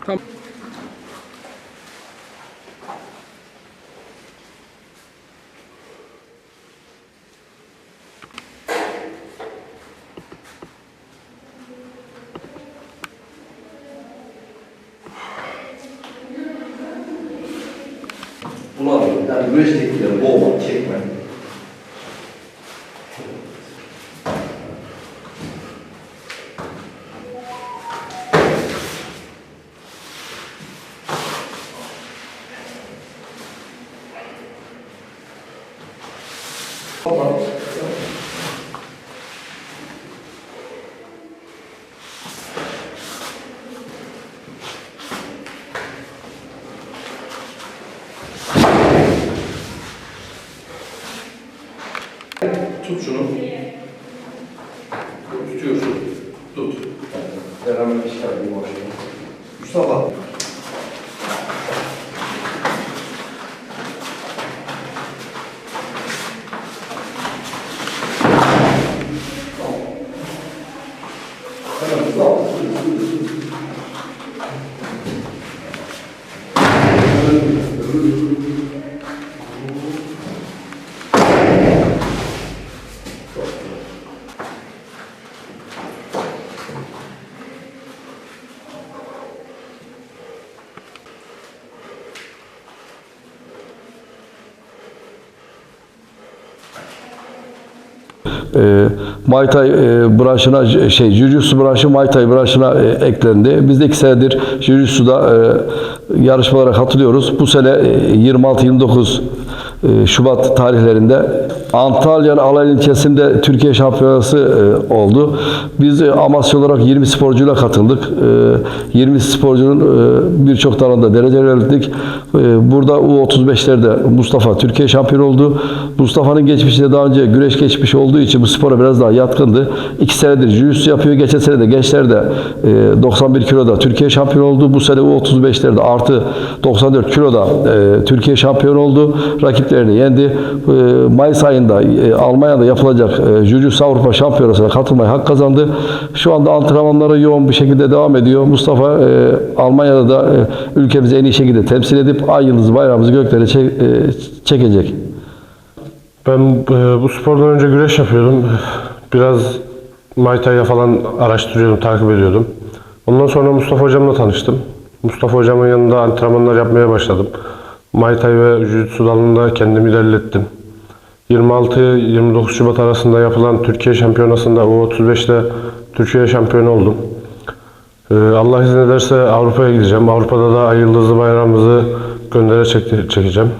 Come. Bloody, that rustic little warm chick went. Tut şunu. Tutuyorsun. Tut. Beraber çıkartayım o şeyi. Mustafa. Tamam, Mustafa. E, Muay Thai e, branşına şey Jiu-Jitsu branşı Muay Thai branşına e, eklendi. Biz de iki senedir Jiu-Jitsu'da e, yarışmalara katılıyoruz. Bu sene e, 26-29 e, Şubat tarihlerinde Antalya Alay ilçesinde Türkiye şampiyonası e, oldu. Biz e, amasya olarak 20 sporcuyla katıldık. E, 20 sporcunun e, birçok dalında derece verdik. E, burada U35'lerde Mustafa Türkiye şampiyonu oldu. Mustafa'nın geçmişinde daha önce güreş geçmiş olduğu için bu spora biraz daha yatkındı. İki senedir jiu-jitsu yapıyor. Geçen sene de gençlerde e, 91 kiloda Türkiye şampiyonu oldu. Bu sene U35'lerde artı 94 kiloda e, Türkiye şampiyonu oldu. Rakiplerini yendi. E, Mayıs ayında e, Almanya'da yapılacak e, Jiu-Jitsu Avrupa Şampiyonası'na katılmaya hak kazandı. Şu anda antrenmanlara yoğun bir şekilde devam ediyor. Mustafa Almanya'da da ülkemizi en iyi şekilde temsil edip ay yıldızı bayrağımızı göklere çek- çekecek. Ben bu spordan önce güreş yapıyordum. Biraz Muay Thai'ya falan araştırıyordum, takip ediyordum. Ondan sonra Mustafa hocamla tanıştım. Mustafa hocamın yanında antrenmanlar yapmaya başladım. Muay Thai ve Jiu-Jitsu dalında kendimi ilerlettim. 26-29 Şubat arasında yapılan Türkiye Şampiyonası'nda U35'te Türkiye şampiyonu oldum. E, Allah izin ederse Avrupa'ya gideceğim. Avrupa'da da ay yıldızlı bayrağımızı göndere çek- çekeceğim.